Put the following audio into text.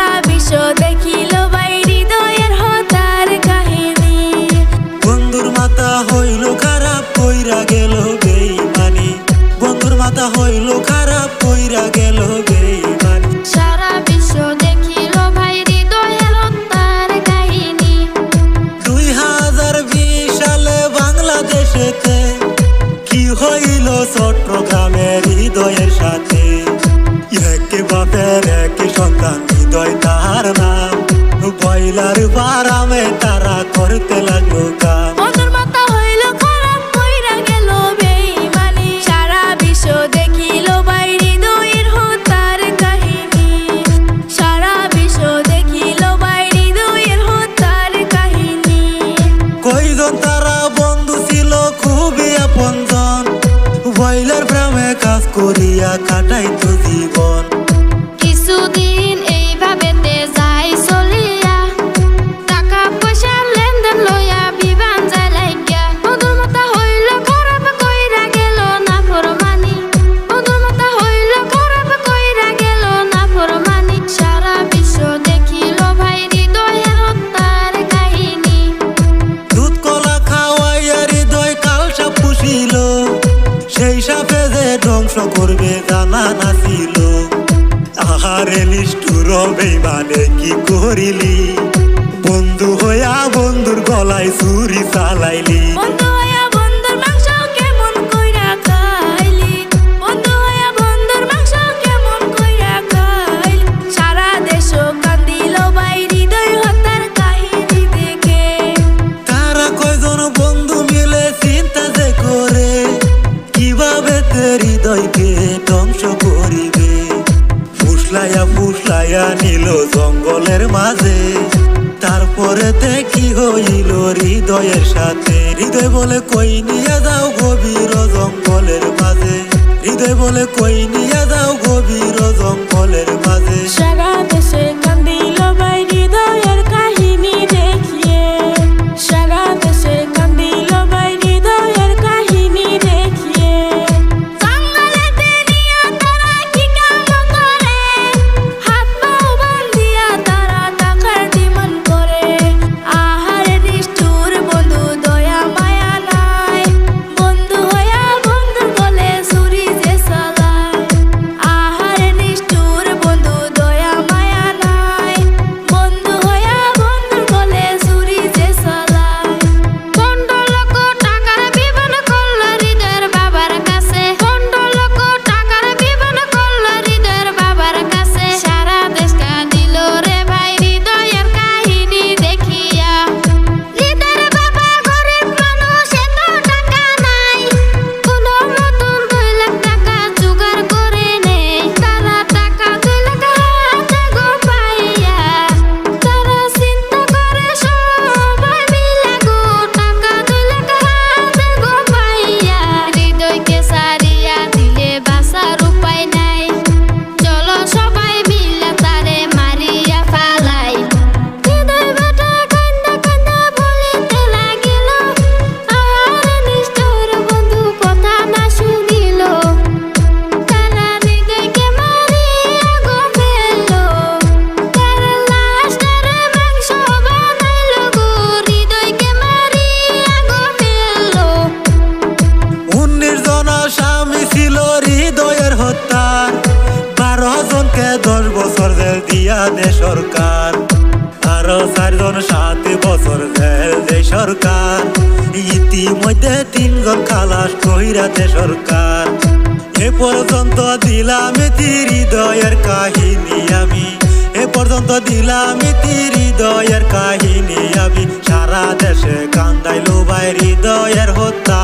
সারা বিশ্ব দেখিল ভাই হৃদয়ের হতার কাহিনী। বন্ধুর মাতা হইল খারাপ কইরা গেল। করতে লাগল কাম অদর মাথা হইল খারাপ কইরা বিশ্ব দেখিল বাইরে দুইর হতার কাহিনী। সারা বন্ধু ছিল খুবই আপনজন। বইলার প্রেমে কাজ করিয়া কাটাইতো জীবন। করবে জানা না ছিল। আহারে নিষ্ঠুর বেমানে কি করিলি? বন্ধু হইয়া বন্ধুর গলায় ছুরি চালাইলি। জঙ্গলের মাঝে, তারপরে দেখি হইল হৃদয়ের সাথে? হৃদয় বলে কই নিয়ে যাও গভীর জঙ্গলের মাঝে? হৃদয় বলে কই নিয়ে যাও গভীর জঙ্গলের মাঝে? দে সরকার। আরও চারজন সাত বছর জেল দে সরকার। ইতিমধ্যে তিনজন খালাস কইরাতে সরকার। এ পর্যন্ত দিলাম হৃদয়ের কাহিনী আমি। এ পর্যন্ত দিলাম হৃদয়ের কাহিনী আমি। সারা দেশে কান্দাইলো ভাই হৃদয়ের হত্যা